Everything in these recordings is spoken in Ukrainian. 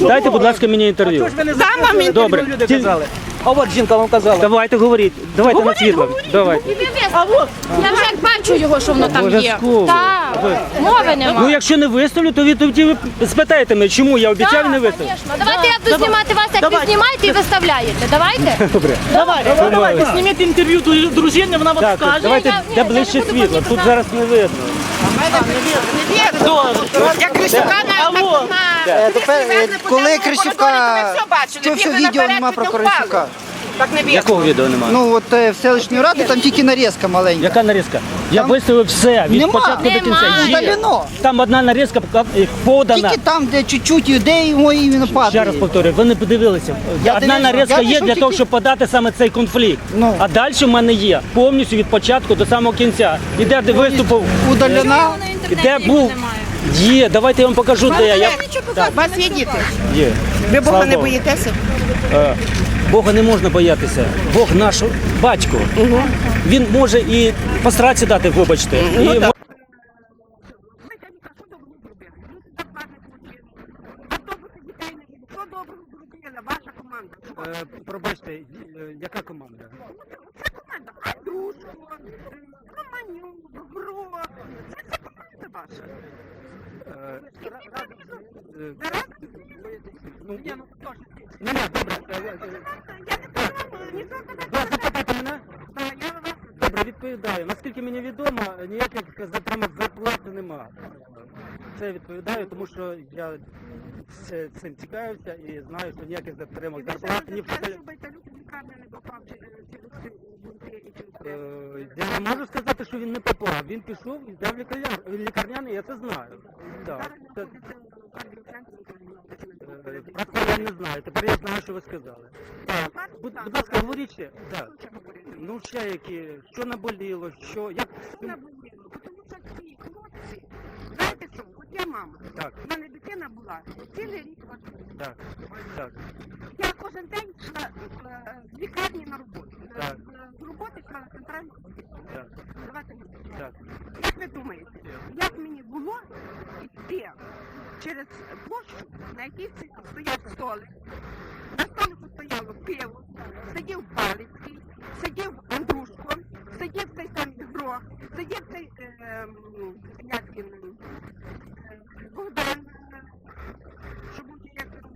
Дайте, будь ласка, мені інтерв'ю. Дам вам інтерв'ю. Добре. люди Ті- казали. А от жінка вам казала. Давайте говоріть. Давайте на світло. Давайте. А от, я вже бачу його, що воно там є. Обов'язково. Так, мови нема. Ну, якщо не виставлю, то ви тоді ви спитаєте мене, чому я обіцяв і не виставлю. Звісно. Давайте я буду знімати вас, як ви знімаєте і виставляєте. Давайте. Добре. Давай, давай, давайте, зніміть інтерв'ю до дружини, вона вам Так, скаже. давайте я- ні, де я ближче не буду світло. Тут зараз не видно. Я Крисюка на, на, Алло. на Е, Тепер, е, коли коридорі, Крисюка, ви все відео нема про потім Так не бігли. Якого відео немає? Ну от е, в селищній раді там тільки нарізка маленька. Яка нарізка? Я виставив все від Нема. початку до кінця. Нема. Є. Удалено. Там одна нарізка е, подана. Тільки там, де чуть-чуть людей мої іменно падає. Ще раз повторюю, ви не подивилися. Я Одна дивився. нарізка Я є пішов для того, тільки- щоб подати саме цей конфлікт. Ну. А далі в мене є повністю від початку до самого кінця. І де ти виступив, Удалена. де був. Є, давайте я вам покажу, де я. У вас є діти. Є. Ви Бога Слава не Богу. боїтеся? Е, Бога не можна боятися. Бог наш батько. Він може і посраці дати, вибачте. І мо- Що ваша команда? Е, Пробачте, е, яка команда? Команда Андрушко, Романюк, Гро. Це команда ваша. Ні, ні, добре. е, е, Я не знаю, ніхто тебе Ви запитайте мене? Вас Добре, відповідаю. Наскільки мені відомо, ніяких затримок зарплати нема. Це я відповідаю, тому що я це- цим цікавився і знаю, що ніяких затримок зарплат ні в Це Байталюк в лікарню не попав через ці бунти і через те. Е, Я не можу сказати, що він не попав. Він пішов і взяв лікарня- лікарняний, я це знаю. Так, це, е, про це я не знаю. Тепер я знаю, що ви сказали. Так, будь, будь ласка, говоріть ще. Так. Ну ще які, що наболіло, що, як. Наболіло, тому що ці хлопці, знаєте що, от я мама, Так, в мене дитина була цілий рік в АТО. так, так. Я кожен день йшла е, з лікарні на роботу. Е, Так. З роботи йшла на центральну госпіталь. Так. Давайте мені. Так. Як ви думаєте, як мені було йти через площу, на якій стояв столик, на столику стояло пиво, сидів Балицький, сидів Андрушко, сидів цей самий Грох, сидів цей, е, як він, е, Богдан, е, що був директором.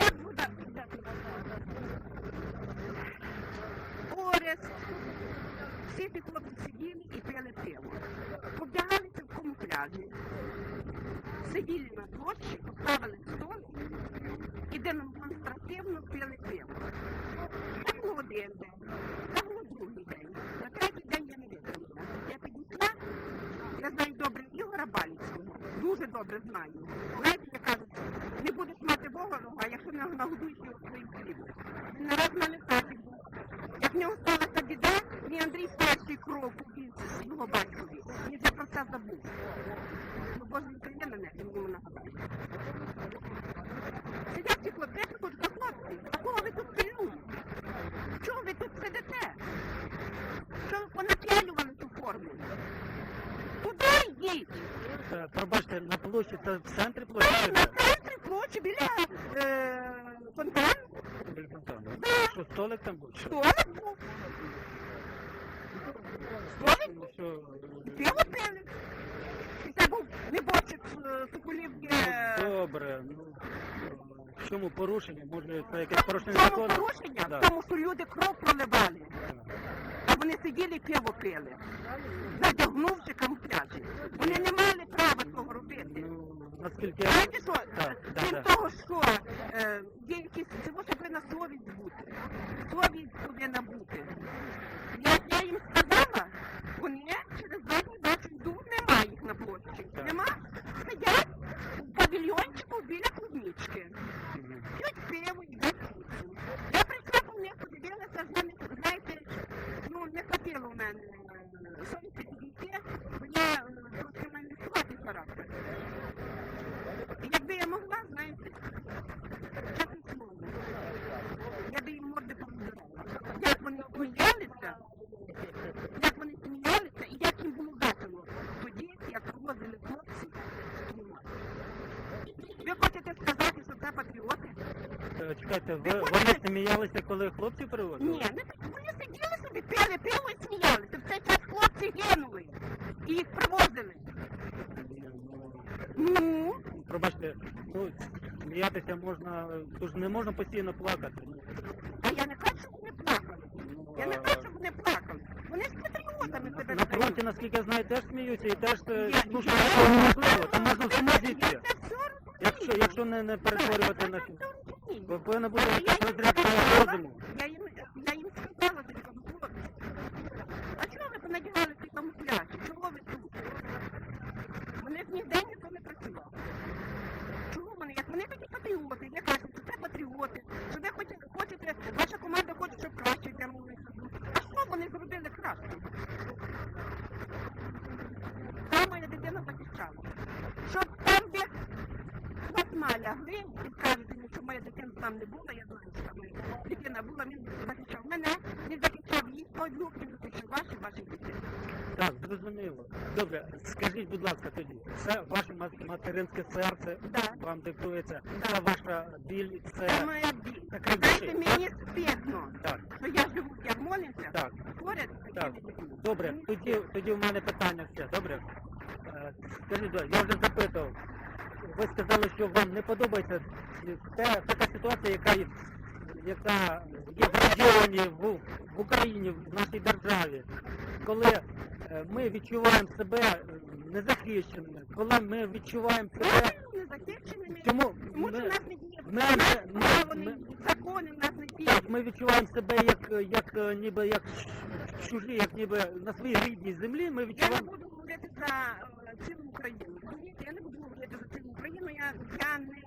Як Богдан? Орест. Всі ті хлопці сиділи і пили пиво. Побігалися в камуфляжі. Сиділи на площі, поставили стол і демонстративно пили пиво. День, це було другий. На третій день я не витримала. Я підійшла, я знаю добре Ігора Баліцького, дуже добре знаю. Знаєте, я кажу, не будеш мати ворога, якщо не нагодуєш його своїм хлібом. Він нараз на літаті був. Як в нього сталася біда, мій Андрій перший кров повіз його батькові. Він вже про це забув. Ну, Боже, він прийде мене, він йому нагадає. Сидять ці хлопці, я кажу, «Та хлопці, а кого ви тут пильнуєте? Чого ви тут сидите? Що ви понапялювали ту форму? Туди! Е, Пробачте, на площі, це в центрі площі? Е, На центрі площі біля е, фонтану. Біля фонтану. Що, столик там був? Столик був. Столик Ну, Що, Пиво пили. І це був небочик е, Соколівки. е, добре, ну, в чому порушення? Може, це якесь порушення В цьому закону? порушення, Да. в тому, що люди кров проливали. Вони сиділи пиво пили, задягнувши камуфляжі. Вони не мали права цього робити. Ну, наскільки я... Знаєте що, Так, да. того, що е, є якісь, це повинна совість бути. Совість повинна бути. Як я їм сказала, вони через задній бачу йдуть, немає їх на площі. Нема, сидять у павільйончику біля клубнички. П'ють пиво, йдуть курсу. Я прийшла по них, подивилася, з ними, знаєте, ну не хотіла в мене е, совісті підійти, бо я е, трошки в мене слабкий характер. І Якби я могла, знаєте, чесне слово, я би їм морди повідомила. Як вони мої Ви хочете сказати, що це патріоти? Е, Чекайте, ви, вони сміялися, коли хлопців приводили? Ні, так. Вони сиділи собі, пили пиво і сміялися. В цей час хлопці гинули. І їх привозили. Ну, Пробачте, ну, сміятися можна, тож не можна постійно плакати. а я не кажу, щоб вони плакали. Ну, Я не кажу, щоб вони плакали. Вони ж патріотами себе На фронті, наскільки я знаю, теж сміються і теж е, Я- ну, що я- це неможливо, там можна Я це все розумію. Якщо, якщо не, не перетворювати на... Я це Ви бути розуму. Я їм, сказала, що кажу, хлопці, а чого ви понадягали ці камуфляжі? Чого ви тут? Вони ж ніде ніхто не працював. Чому вони? Як вони такі патріоти, я кажу, що це патріоти, що ви хочете, хочете, ваша команда хоче, щоб краще тягнулися. А що вони зробили краще? Там моя дитина захищала. Щоб там, де платма лягли і кажуть мені, що там не була, я там моя дитина була, він захищав мене, він захищав їх, одну, він захищав ваші, ваші дітей. Так, зрозуміло. Добре, скажіть, будь ласка, тоді, це ваше ма- материнське серце Да. вам диктується, це ваша біль, Це це... моя біль. Таке Знаєте, душі. мені стидно, Так, що я живу в Ярмолинцях, так, поряд з так. такими. Добре, тоді, тоді в мене питання все, добре? Е, Скажіть, будь ласка, я вже запитував. Ви сказали, що вам не подобається те, така ситуація, яка, є- яка є в регіоні, в, в Україні, в нашій державі, коли е, ми відчуваємо себе е, незахищеними, коли ми відчуваємо себе, не захищеними, чому тому що в нас не діє ми- ми- ми- закони в нас не так, діють. ми відчуваємо себе як, як е, ніби як чужі, як ніби на своїй рідній землі, ми Я не буду говорити за цілу Україну. Я не буду говорити. Я, я не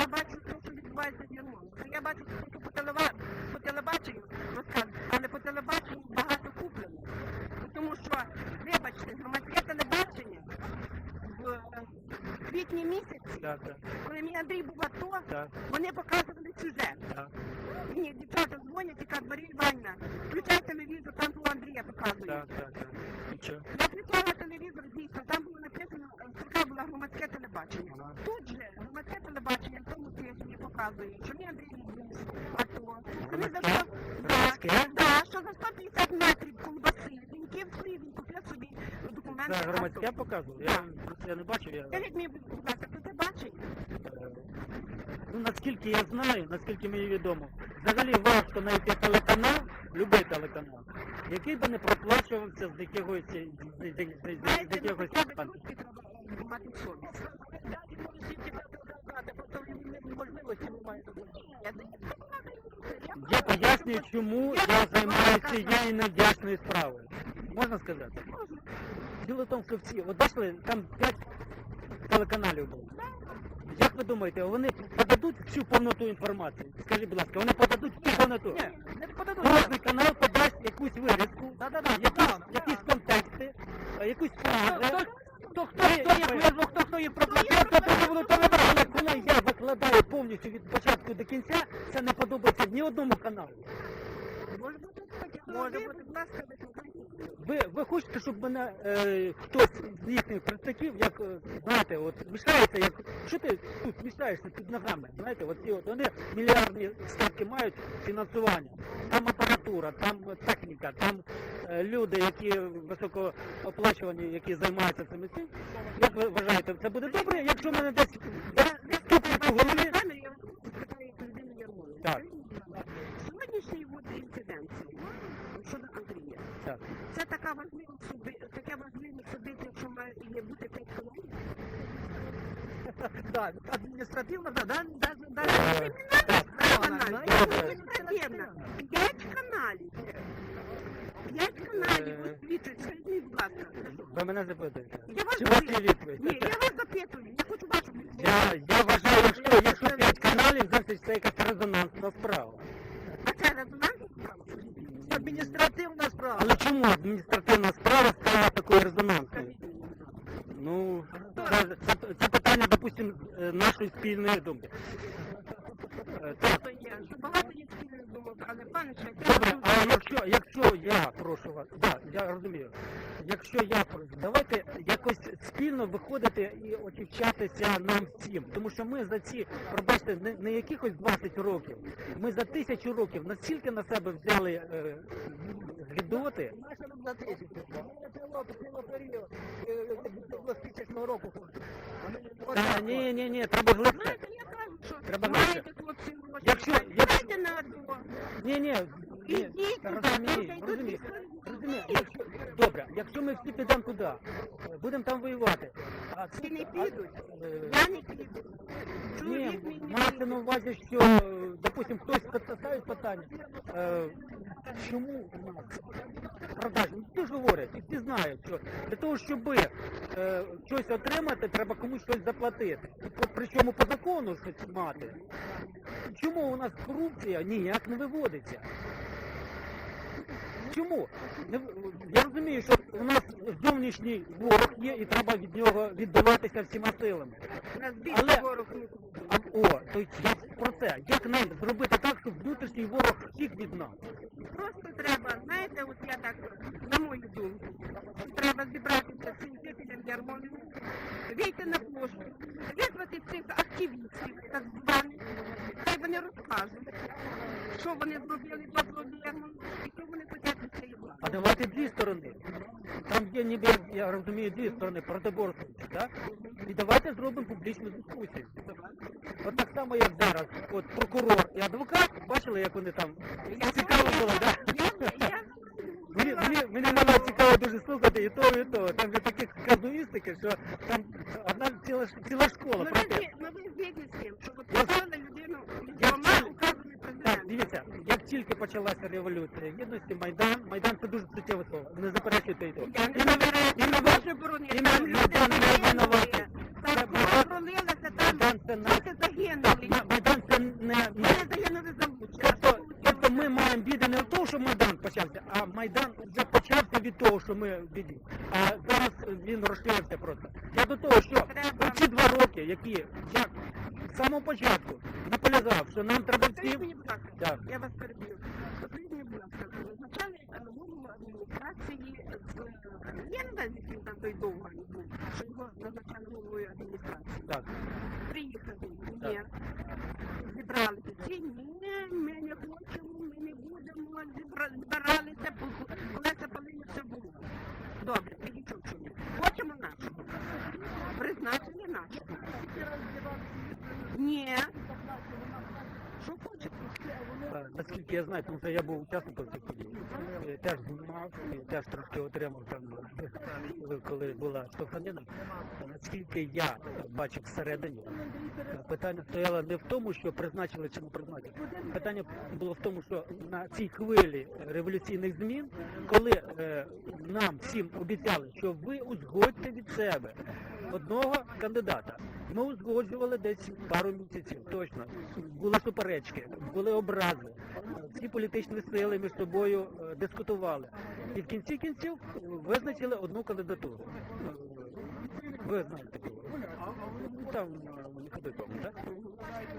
я бачу те, що відбувається в Ярмолинці. Я бачу те, що по, телева, по телебаченню розказують, але по телебаченню багато куплено. Тому що, вибачте, громадське телебачення в е, квітні місяці, Так, так, коли мій Андрій був в АТО, так, вони показували сюжет. так. Мені дівчата дзвонять і кажуть, Марія Іванівна, включай телевізор, там того Андрія показують. Так, так, так включала телевізор, дійсно, там було написано, е, така була громадське телебачення. Тут же громадське телебачення в тому тижні показує, що мій Андрій Львів, АТО. Вони за Громадське? сто- Громадське? Да, да, що за 150 метрів колбаси, він київський, він купив собі документи. Це громадське показувало? Я я не бачив. Я, Скажіть мені, будь ласка, хто це бачить? е, ну, наскільки я знаю, наскільки мені відомо, взагалі важко знайти телеканал, любий телеканал, який би не проплачувався з якогось, з, з, з, з, б пан- трошки треба мати совість. можливості немає. Я пояснюю, чому я займаюся цією невдячною справою. Можна сказати? Діло в тому, що всі, от бачили, там 5 телеканалів було. Як ви думаєте, вони подадуть всю повноту інформації? Скажіть, будь ласка, вони подадуть всю повноту? Не подадуть. Кожний канал подасть якусь вирізку, Да-да-да, якісь, контексти, якусь фрази. Хто, хто, визвав, хто, хто проплатив, хто тоді будуть то вибирати. Але коли я викладаю повністю від початку до кінця, це не подобається ні одному каналу. Може бути. Може бути, будь ласка. Ви, ви хочете, щоб мене е, хтось з їхніх представників, як е, знаєте, от мішається, як що ти тут мішаєшся під ногами? Знаєте, от ці от вони мільярдні ставки мають фінансування. Там апаратура, там техніка, там е, люди, які високооплачувані, які займаються цим цим. Як ви вважаєте, це буде добре, якщо мене десь по голові? Я питаю як людину Ярмолинця. Так. Сьогоднішній от інцидент щодо Андрія. Так. Це така важлива суби, таке важливе собиття, що має є бути п'ять колоній. Так, адміністративно, да, да, да, да. Так. Адміністративна. П'ять каналів. П'ять каналів Е. освітлюють. Скажіть мені, будь ласка. Ви мене запитуєте? Я вас Чи у вас є запитую. відповідь? Ні, я вас запитую. Я хочу вашу відповідь. Я, я вважаю, якщо, якщо 5 каналів, значить це якась резонансна справа. А це резонансна справа? Адміністративна справа. Але чому адміністративна справа стала такою резонансною? Ну, це, це, це питання, допустимо, е, нашої спільної думки. Е, Так, Що є, що багато є спільних думок. але пане ще Добре, а якщо, якщо я прошу вас, да, я розумію. Якщо я прошу, давайте якось спільно виходити і очищатися нам всім. Тому що ми за ці, пробачте, не, не якихось 20 років, ми за тисячу років настільки на себе взяли е, гідоти. Та, ні, ні, ні, треба глибше. Знаєте, я кажу, що Треба маєте більше. хлопці гроші, Якщо- дайте якщо- на АТО. Ні, ні, ні, Ідіть туди, розумію, розумію. Розумію, якщо, добре, якщо ми всі підемо туди, е, будемо там воювати, а Всі не а, підуть. е, Я не піду. Ні, Чоловік мій не мається на увазі, що, е, допустим, хтось ставить питання, е, чому у нас продажі? Ну, всі ж говорять, і всі знають, що для того, щоб е, щось отримати, треба комусь щось заплатити. Причому по закону щось мати. Чому у нас корупція ніяк не виводиться? Чому? Я розумію, що у нас зовнішній ворог є і треба від нього відбиватися всіма силами. Нас більше Але- ворог о, то я про це. Як нам зробити так, щоб внутрішній ворог втік від нас? Просто треба, знаєте, от я так, на мою думку, жителям вийти на площу, визвати цих активістів, так званих, хай вони розкажуть, що вони зробили для Ярмоліна і що вони хочуть від цієї влади. А давайте дві сторони. Там є ніби, я розумію, дві сторони протиборствуючі, так? І давайте зробимо публічну дискусію. От так само, як зараз, от прокурор і адвокат, бачили, як вони там цікаво було, так? Я, я, Мені, мені, мені було цікаво дуже слухати і то, і то. Там же такі казуїстики, що там одна ціла, ціла школа про ви, те. зі- ну, ви згідні з тим, що поставили людину Я двома вчив- указами Так, дивіться, як тільки почалася революція гідності, Майдан, почався від того, що ми в біді. А зараз він розширився просто. Я до того, що Треба- ці два роки, які я з самого початку наполягав, що нам треба Скажіть всім. мені, будь ласка, Так. я вас переб'ю. Скажіть мені, будь ласка, визначали е, голову адміністрації з... Не там той довго був, що його назначали головою адміністрації. Так. Приїхали, ні, зібралися. Всі, ні, ми не хочемо, ми не будемо, зібра- збиралися, колеса палили, все було. Добре, тоді що чому? Хочемо нашого. Призначення нашого. Ні. Що хочете? Е, Наскільки я знаю, тому що я був учасником цих подій. Теж знімав, теж трошки отримав там, е, коли була штовханина. Наскільки я бачив всередині, питання стояло не в тому, що призначили чи не призначили. Питання було в тому, що на цій хвилі революційних змін, коли е, нам всім обіцяли, що ви узгодьте від себе одного кандидата. Ми узгоджували десь пару місяців, точно. Були суперечки, були образи. Всі політичні сили між собою е, дискутували. І в кінці кінців визначили одну кандидатуру. Ви знаєте? Там е, так?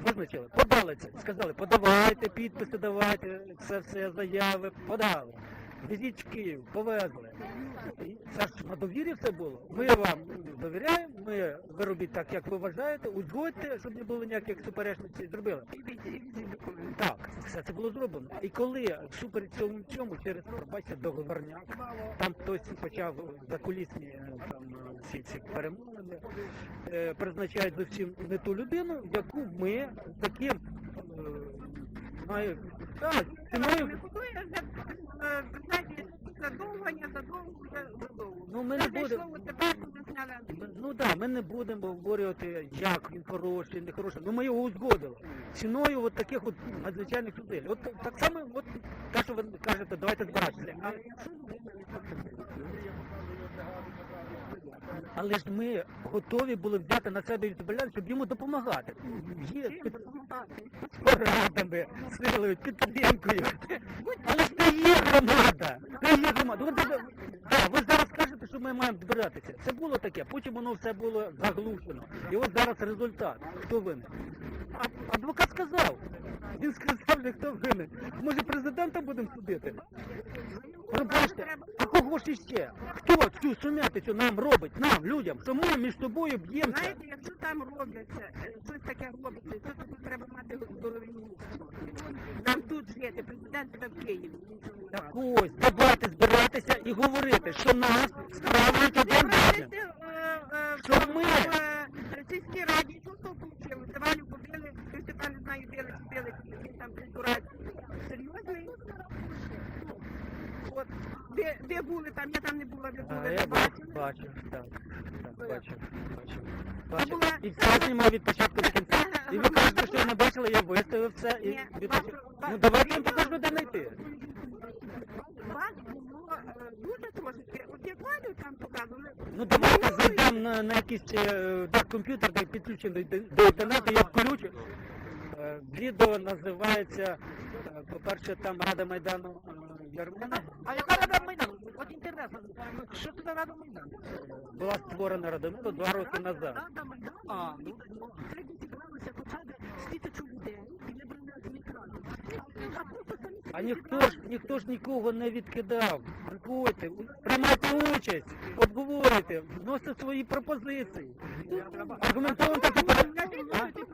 Визначили, подали це. Сказали, подавайте, підписи давайте, це все заяви, подали. Везіть в Київ, повезли. Це ж на довірі все було. Ми вам довіряємо, ми ви робіть так, як ви вважаєте, узгодьте, щоб не було ніяких суперечностей, зробили. Так, все це було зроблено. І коли всупереч цьому цьому через пробачте договорняк, там хтось почав закулісні е, там всі ці перемовини, е, призначають зовсім не ту людину, яку ми таким е, знаю, так, Не знаєте, задовгання, задовго, задовго. Ну ми не будемо. Ну так, ми не будемо обговорювати, як він хороший, не хороший. Ну ми його узгодили. Ціною от таких от надзвичайних людей. От так само, от те, що ви кажете, давайте збиратися. Але ж ми готові були взяти на себе відповідальність, щоб йому допомагати. Є під порадами, силою, підтримкою. Але ж це є громада. Це є громада. Ви, да, ви зараз кажете, що ми маємо збиратися. Це було таке, потім воно все було заглушено. І ось зараз результат. Хто винен? А, адвокат сказав. Він сказав, що хто винен. Може президента будемо судити? Пробачте, а кого ж іще? Хто цю сумятицю нам робить, нам, людям, що ми між собою б'ємося? Знаєте, якщо там робляться, е, щось таке робиться, то тут треба мати здорові. Нам тут жити, президент тебе в Києві. Так ось, давайте збиратися і говорити, що нас справляють один Ви бачите, е, е, Що ми? в, Російській раді, що то включили? Тавалю побили, Христика не знаю, били чи били, там прикурать. Серйозний? От, де, де були там, я там не була, де А, були, я ви бачу, бачили? бачу, так, так, бачу, бачу, Це бачу. була- І все знімав від початку до кінця. І ви кажете, що я не бачила, я виставив все і Ні, від бачу, Ну давайте я вам покажу, де знайти. Вас було е, дуже трошечки. От як Валю там показували, Ну давайте зайдемо на, на якийсь е, так, комп'ютер, де підключимо до, до інтернету, я включу. Е, Відео називається, е, по-перше, там Рада Майдану е, Ярмина. А яка рада Майдану? От інтересно, що це за рада Майдану? Була створена Радомило два роки назад. Рада Майдану, А, ну. сьогодні зібралися з тисячу людей і з екрану. А просто А ніхто ж ніхто ж нікого не відкидав. Приходьте, приймайте участь, обговорюйте, вносите свої пропозиції. Скажіть пропозиції. Будь ласка. Будь ласка.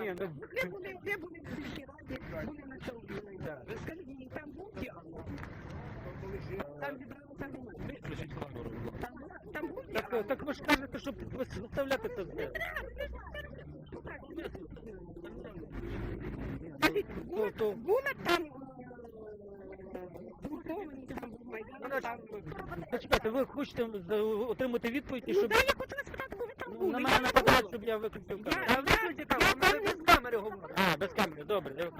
Ні, ну, Де були, де були в раді, були на чому? Скажіть мені, там був діалог? Там зібралося громада? Там, був так, діалог? так ви ж кажете, щоб виставляти це все. Скажіть, То- були, то- були там. Почекайте, ви хочете отримати відповідь, і Ну, щоб да, я хочу вас спитати, бо ви там ну, були. на мене нападають, щоб я виключив Я- камеру. я- там не А, без камери, добре.